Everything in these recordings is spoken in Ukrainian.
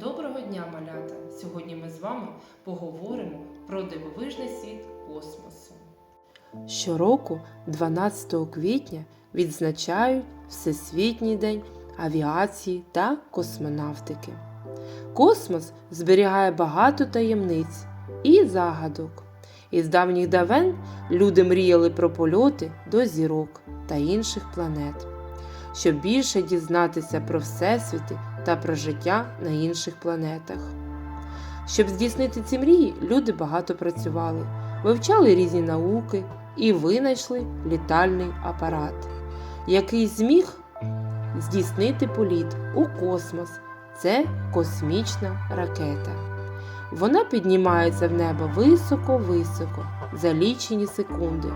Доброго дня, малята! Сьогодні ми з вами поговоримо про дивовижний світ космосу. Щороку, 12 квітня, відзначають Всесвітній день авіації та космонавтики. Космос зберігає багато таємниць і загадок. Із давніх давен люди мріяли про польоти до зірок та інших планет, щоб більше дізнатися про всесвіти та про життя на інших планетах. Щоб здійснити ці мрії, люди багато працювали, вивчали різні науки і винайшли літальний апарат, який зміг здійснити політ у космос. Це космічна ракета. Вона піднімається в небо високо-високо за лічені секунди.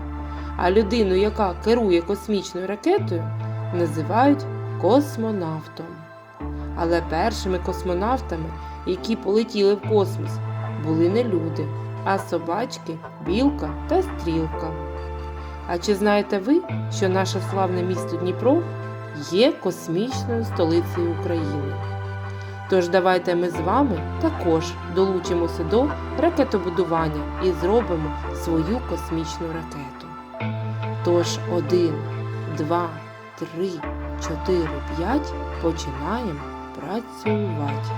А людину, яка керує космічною ракетою, називають космонавтом. Але першими космонавтами, які полетіли в космос, були не люди, а собачки, білка та стрілка. А чи знаєте ви, що наше славне місто Дніпро є космічною столицею України? Тож давайте ми з вами також долучимося до ракетобудування і зробимо свою космічну ракету. Тож один, два, три, чотири, п'ять починаємо працювати.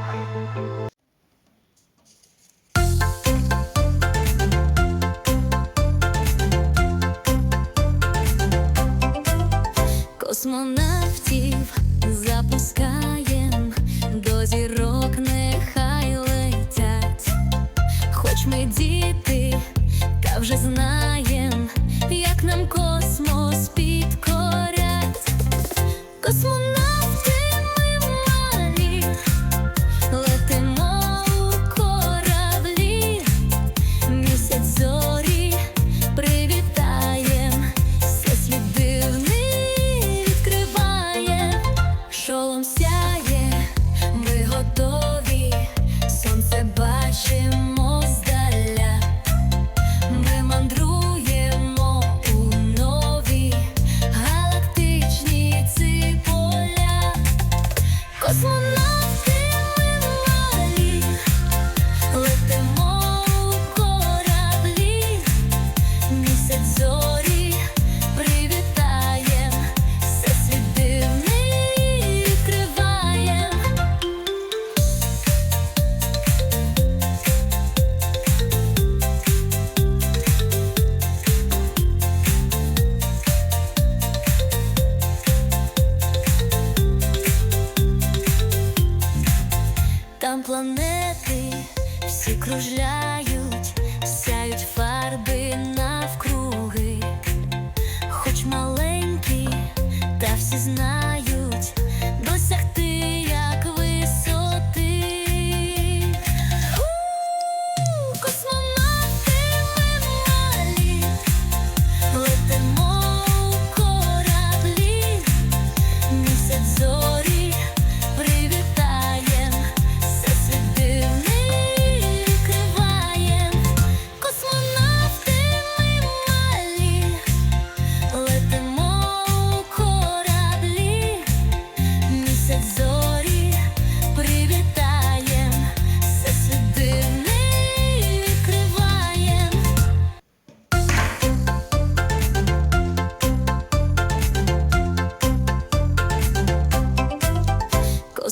Космонавтів запускаєм, до зірок нехай летять, хоч ми діти, та вже знаєм, як нам космос підкорять. Космонавти Космонавти ми малі, летимо у кораблі, місяць всі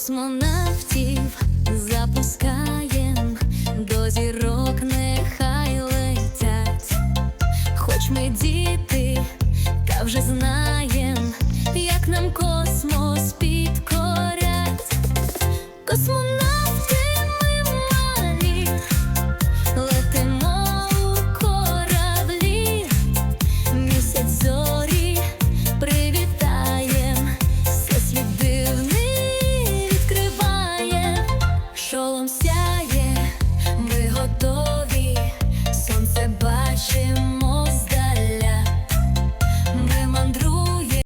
Космонавтів запускаєм, до зірок нехай летять, хоч ми діти, та вже знаєм, як нам космос підкорять. Космонавти